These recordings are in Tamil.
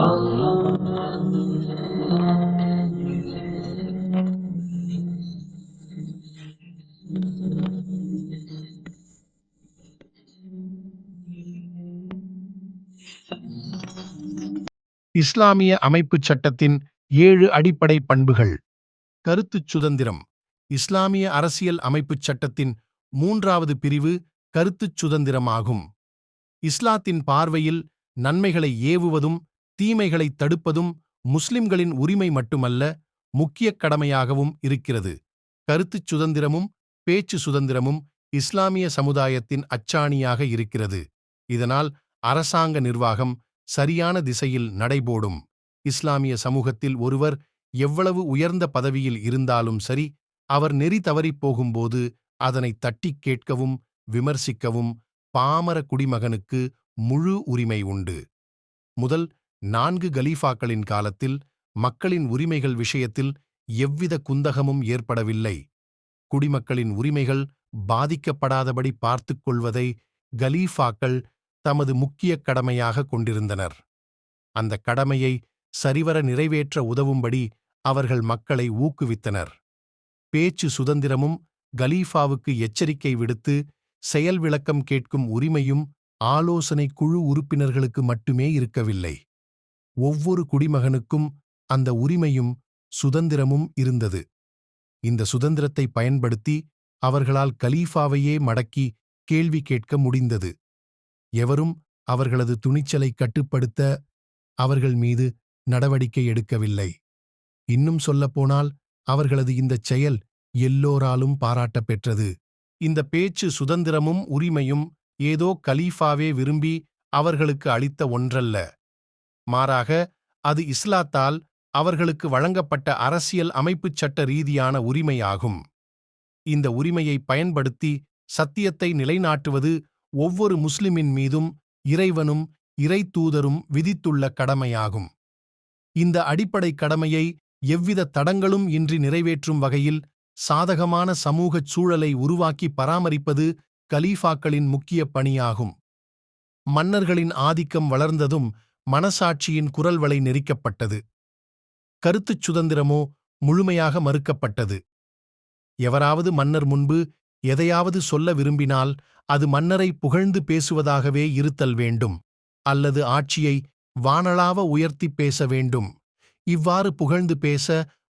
இஸ்லாமிய அமைப்புச் சட்டத்தின் ஏழு அடிப்படை பண்புகள். கருத்துச் சுதந்திரம். இஸ்லாமிய அரசியல் அமைப்புச் சட்டத்தின் மூன்றாவது பிரிவு கருத்துச் சுதந்திரமாகும். இஸ்லாத்தின் பார்வையில் நன்மைகளை ஏவுவதும் தீமைகளைத் தடுப்பதும் முஸ்லிம்களின் உரிமை மட்டுமல்ல முக்கியக் கடமையாகவும் இருக்கிறது. கருத்துச் சுதந்திரமும் பேச்சு சுதந்திரமும் இஸ்லாமிய சமுதாயத்தின் அச்சாணியாக இருக்கிறது. இதனால் அரசாங்க நிர்வாகம் சரியான திசையில் நடைபோடும். இஸ்லாமிய சமூகத்தில் ஒருவர் எவ்வளவு உயர்ந்த பதவியில் இருந்தாலும் சரி அவர் நெறி தவறிப் போகும்போது அதனை தட்டிக் கேட்கவும் விமர்சிக்கவும் பாமர குடிமகனுக்கு முழு உரிமை உண்டு. முதல் நான்கு கலீஃபாக்களின் காலத்தில் மக்களின் உரிமைகள் விஷயத்தில் எவ்வித குந்தகமும் ஏற்படவில்லை. குடிமக்களின் உரிமைகள் பாதிக்கப்படாதபடி பார்த்துக் கொள்வதை கலீஃபாக்கள் தமது முக்கியக் கடமையாக கொண்டிருந்தனர். அந்த கடமையை சரிவர நிறைவேற்ற உதவும்படி அவர்கள் மக்களை ஊக்குவித்தனர். பேச்சு சுதந்திரமும் கலீஃபாவுக்கு எச்சரிக்கை விடுத்து செயல் விளக்கம் கேட்கும் உரிமையும் ஆலோசனை குழு உறுப்பினர்களுக்கு மட்டுமே இருக்கவில்லை. ஒவ்வொரு குடிமகனுக்கும் அந்த உரிமையும் சுதந்திரமும் இருந்தது. இந்த சுதந்திரத்தை பயன்படுத்தி அவர்களால் கலீஃபாவையே மடக்கி கேள்வி கேட்க முடிந்தது. எவரும் அவர்களது துணிச்சலை கட்டுப்படுத்த அவர்கள் மீது நடவடிக்கை எடுக்கவில்லை. இன்னும் சொல்லப்போனால் அவர்களது இந்தச் செயல் எல்லோராலும் பாராட்டப் பெற்றது இந்த பேச்சு சுதந்திரமும் உரிமையும் ஏதோ கலீஃபாவே விரும்பி அவர்களுக்கு அளித்த ஒன்றல்ல. மாறாக அது இஸ்லாத்தால் அவர்களுக்கு வழங்கப்பட்ட அரசியல் அமைப்புச் சட்ட ரீதியான உரிமையாகும். இந்த உரிமையை பயன்படுத்தி சத்தியத்தை நிலைநாட்டுவது ஒவ்வொரு முஸ்லிமின் மீதும் இறைவனும் இறைத்தூதரும் விதித்துள்ள கடமையாகும். இந்த அடிப்படை கடமையை எவ்வித தடங்களும் இன்றி நிறைவேற்றும் வகையில் சாதகமான சமூகச் சூழலை உருவாக்கி பராமரிப்பது கலீஃபாக்களின் முக்கிய பணியாகும். மன்னர்களின் ஆதிக்கம் வளர்ந்ததும் மனசாட்சியின் குரல்வளை நெரிக்கப்பட்டது. கருத்துச் சுதந்திரமோ முழுமையாக மறுக்கப்பட்டது. எவராவது மன்னர் முன்பு எதையாவது சொல்ல விரும்பினால் அது மன்னரை புகழ்ந்து பேசுவதாகவே இருத்தல் வேண்டும் அல்லது ஆட்சியை வானளாவ உயர்த்திப் பேச வேண்டும். இவ்வாறு புகழ்ந்து பேச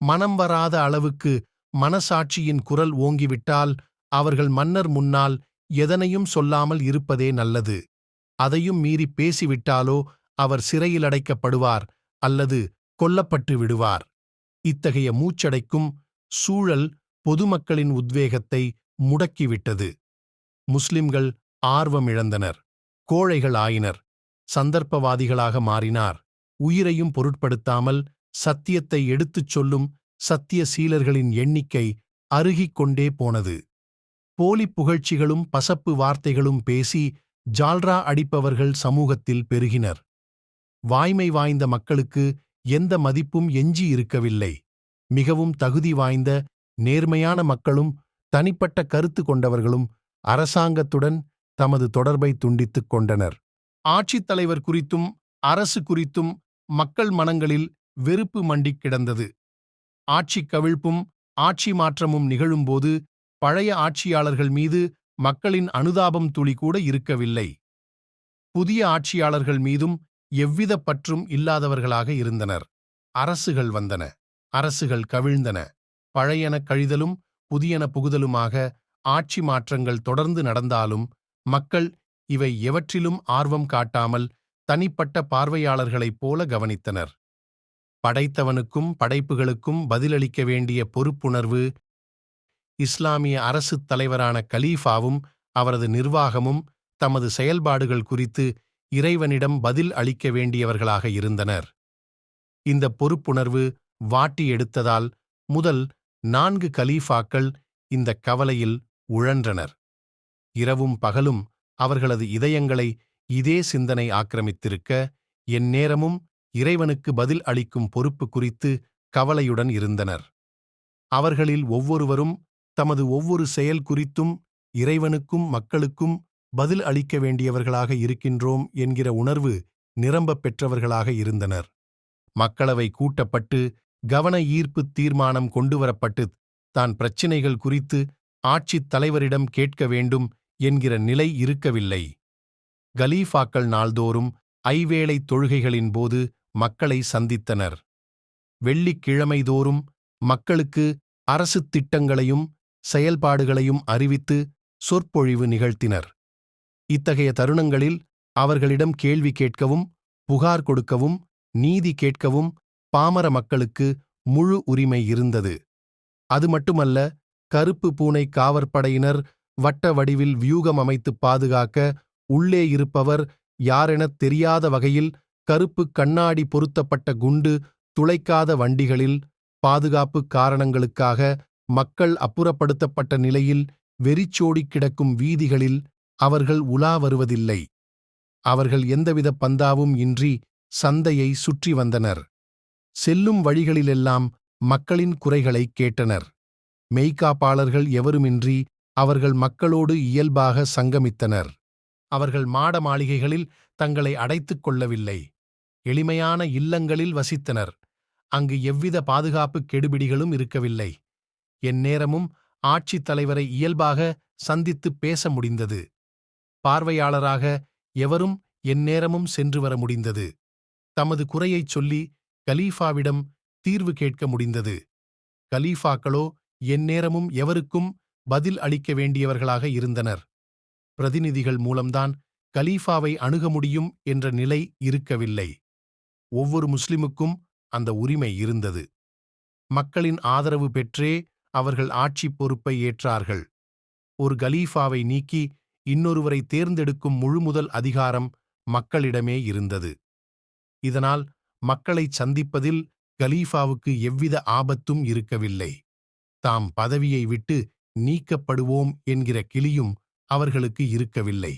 மனம் வராத அளவுக்கு மனசாட்சியின் குரல் ஓங்கிவிட்டால் அவர்கள் மன்னர் முன்னால் எதனையும் சொல்லாமல் இருப்பதே நல்லது. அதையும் மீறி பேசிவிட்டாலோ அவர் சிறையில் அடைக்கப்படுவார் அல்லது கொல்லப்பட்டு விடுவார். இத்தகைய மூச்சடைக்கும் சூழல் பொதுமக்களின் உத்வேகத்தை முடக்கிவிட்டது. முஸ்லிம்கள் ஆர்வமிழந்தனர். கோழைகள் ஆயினர். சந்தர்ப்பவாதிகளாக மாறினார். உயிரையும் பொருட்படுத்தாமல் சத்தியத்தை எடுத்துச் சொல்லும் சத்திய சீலர்களின் எண்ணிக்கை அருகிக் கொண்டே போனது. போலிப் புகழ்ச்சிகளும் பசப்பு வார்த்தைகளும் பேசி ஜால்ரா அடிப்பவர்கள் சமூகத்தில் பெருகினர். வாய்மை வாய்ந்த மக்களுக்கு எந்த மதிப்பும் எஞ்சி இருக்கவில்லை. மிகவும் தகுதி வாய்ந்த நேர்மையான மக்களும் தனிப்பட்ட கருத்து கொண்டவர்களும் அரசாங்கத்துடன் தமது தொடர்பை துண்டித்துக் கொண்டனர். ஆட்சித் தலைவர் குறித்தும் அரசு குறித்தும் மக்கள் மனங்களில் வெறுப்பு மண்டிக் கிடந்தது. ஆட்சி கவிழ்ப்பும் ஆட்சி மாற்றமும் நிகழும்போது பழைய ஆட்சியாளர்கள் மீது மக்களின் அனுதாபம் துளி கூட இருக்கவில்லை. புதிய ஆட்சியாளர்கள் மீதும் எவ்வித பற்றும் இல்லாதவர்களாக இருந்தனர். அரசுகள் வந்தன. அரசுகள் கவிழ்ந்தன. பழையன கழிதலும் புதியன புகுதலுமாக ஆட்சி மாற்றங்கள் தொடர்ந்து நடந்தாலும் மக்கள் இவை எவற்றிலும் ஆர்வம் காட்டாமல் தனிப்பட்ட பார்வையாளர்களைப் போல கவனித்தனர். படைத்தவனுக்கும் படைப்புகளுக்கும் பதிலளிக்க வேண்டிய பொறுப்புணர்வு இஸ்லாமிய அரசுத் தலைவரான கலீஃபாவும் அவரது நிர்வாகமும் தமது செயல்பாடுகள் குறித்து இறைவனிடம் பதில் அளிக்க வேண்டியவர்களாக இருந்தனர். இந்த பொறுப்புணர்வு வாட்டி எடுத்ததால் முதல் நான்கு கலீஃபாக்கள் இந்த கவலையில் உழன்றனர். இரவும் பகலும் அவர்களது இதயங்களை இதே சிந்தனை ஆக்கிரமித்திருக்க எந்நேரமும் இறைவனுக்கு பதில் அளிக்கும் பொறுப்பு குறித்து கவலையுடன் இருந்தனர். அவர்களில் ஒவ்வொருவரும் தமது ஒவ்வொரு செயல் குறித்தும் இறைவனுக்கும் மக்களுக்கும் பதில் அளிக்க வேண்டியவர்களாக இருக்கின்றோம் என்கிற உணர்வு நிரம்பப் பெற்றவர்களாக இருந்தனர். மக்களவை கூட்டப்பட்டு கவன ஈர்ப்பு தீர்மானம் கொண்டுவரப்பட்டு தான் பிரச்சினைகள் குறித்து ஆட்சித் தலைவரிடம் கேட்க வேண்டும் என்கிற நிலை இருக்கவில்லை. கலீஃபாக்கள் நாள்தோறும் ஐவேளை தொழுகைகளின் போது மக்களை சந்தித்தனர். வெள்ளிக்கிழமைதோறும் மக்களுக்கு அரசுத் திட்டங்களையும் செயல்பாடுகளையும் அறிவித்து சொற்பொழிவு நிகழ்த்தினர். இத்தகைய தருணங்களில் அவர்களிடம் கேள்வி கேட்கவும் புகார் கொடுக்கவும் நீதி கேட்கவும் பாமர மக்களுக்கு முழு உரிமை இருந்தது. அது மட்டுமல்ல கருப்பு பூனை காவற்படையினர் வட்ட வடிவில் வியூகம் அமைத்து பாதுகாக்க உள்ளே இருப்பவர் யாரெனத் தெரியாத வகையில் கருப்பு கண்ணாடி பொருத்தப்பட்ட குண்டு துளைக்காத வண்டிகளில் பாதுகாப்பு காரணங்களுக்காக மக்கள் அப்புறப்படுத்தப்பட்ட நிலையில் வெறிச்சோடி கிடக்கும் வீதிகளில் அவர்கள் உலா வருவதில்லை. அவர்கள் எந்தவித பந்தாவும் இன்றி சந்தையை சுற்றி வந்தனர். செல்லும் வழிகளிலெல்லாம் மக்களின் குறைகளைக் கேட்டனர். மெய்காப்பாளர்கள் எவருமின்றி அவர்கள் மக்களோடு இயல்பாக சங்கமித்தனர். அவர்கள் மாட மாளிகைகளில் தங்களை அடைத்துக் கொள்ளவில்லை. எளிமையான இல்லங்களில் வசித்தனர். அங்கு எவ்வித பாதுகாப்பு கெடுபிடிகளும் இருக்கவில்லை. எந்நேரமும் ஆட்சித் தலைவரை இயல்பாக சந்தித்துப் பேச முடிந்தது. பார்வையாளராக எவரும் எந்நேரமும் சென்று வர முடிந்தது. தமது குறையைச் சொல்லி கலீஃபாவிடம் தீர்வு கேட்க முடிந்தது. கலீஃபாக்களோ எந்நேரமும் எவருக்கும் பதில் அளிக்க வேண்டியவர்களாக இருந்தனர். பிரதிநிதிகள் மூலம்தான் கலீஃபாவை அணுக முடியும் என்ற நிலை இருக்கவில்லை. ஒவ்வொரு முஸ்லிமுக்கும் அந்த உரிமை இருந்தது. மக்களின் ஆதரவு பெற்றே அவர்கள் ஆட்சிப் பொறுப்பை ஏற்றார்கள். ஒரு கலீஃபாவை நீக்கி இன்னொருவரை தேர்ந்தெடுக்கும் முழுமுதல் அதிகாரம் மக்களிடமே இருந்தது. இதனால் மக்களைச் சந்திப்பதில் கலீஃபாவுக்கு எவ்வித ஆபத்தும் இருக்கவில்லை. தாம் பதவியை விட்டு நீக்கப்படுவோம் என்கிற கிளியும் அவர்களுக்கு இருக்கவில்லை.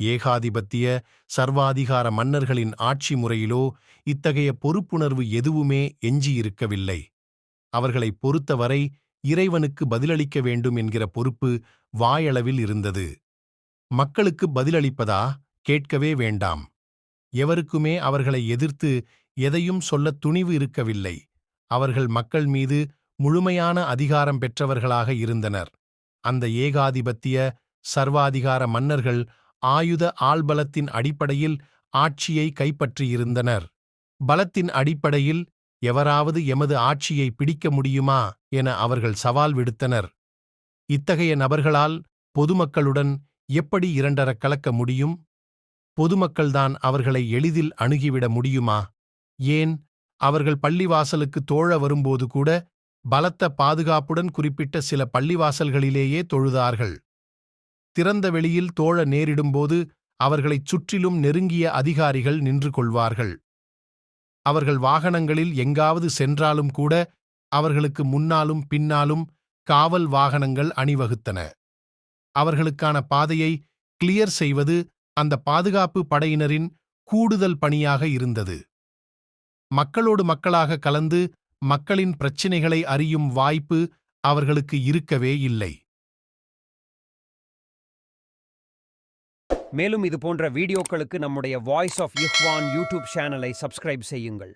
ஏகாதிபத்திய சர்வாதிகார மன்னர்களின் ஆட்சி முறையிலோ இத்தகைய பொறுப்புணர்வு எதுவுமே எஞ்சியிருக்கவில்லை. அவர்களைப் பொறுத்தவரை இறைவனுக்கு பதிலளிக்க வேண்டும் என்கிற பொறுப்பு வாயளவில் இருந்தது. மக்களுக்கு பதிலளிப்பதா? கேட்கவே வேண்டாம். எவருக்குமே அவர்களை எதிர்த்து எதையும் சொல்லத் துணிவு இருக்கவில்லை. அவர்கள் மக்கள் மீது முழுமையான அதிகாரம் பெற்றவர்களாக இருந்தனர். அந்த ஏகாதிபத்திய சர்வாதிகார மன்னர்கள் ஆயுத ஆள்பலத்தின் அடிப்படையில் ஆட்சியை கைப்பற்றியிருந்தனர். பலத்தின் அடிப்படையில் எவராவது எமது ஆட்சியை பிடிக்க முடியுமா? என அவர்கள் சவால் விடுத்தனர். இத்தகைய நபர்களால் பொதுமக்களுடன் எப்படி இரண்டரக் கலக்க முடியும்? பொதுமக்கள்தான் அவர்களை எளிதில் அணுகிவிட முடியுமா? ஏன்? அவர்கள் பள்ளிவாசலுக்கு தோழ வரும்போது கூட பலத்த பாதுகாப்புடன் குறிப்பிட்ட சில பள்ளிவாசல்களிலேயே தொழுதார்கள். திறந்த வெளியில் தோழ நேரிடும்போது அவர்களைச் சுற்றிலும் நெருங்கிய அதிகாரிகள் நின்று கொள்வார்கள். அவர்கள் வாகனங்களில் எங்காவது சென்றாலும் கூட அவர்களுக்கு முன்னாலும் பின்னாலும் காவல் வாகனங்கள் அணிவகுத்தன. அவர்களுக்கான பாதையை கிளியர் செய்வது அந்த பாதுகாப்பு படையினரின் கூடுதல் பணியாக இருந்தது. மக்களோடு மக்களாக கலந்து மக்களின் பிரச்சினைகளை அறியும் வாய்ப்பு அவர்களுக்கு இருக்கவே இல்லை. மேலும் இது போன்ற வீடியோக்களுக்கு நம்முடைய வாய்ஸ் ஆஃப் யுஹ்வான் யூடியூப் சேனலை சப்ஸ்கிரைப் செய்யுங்கள்.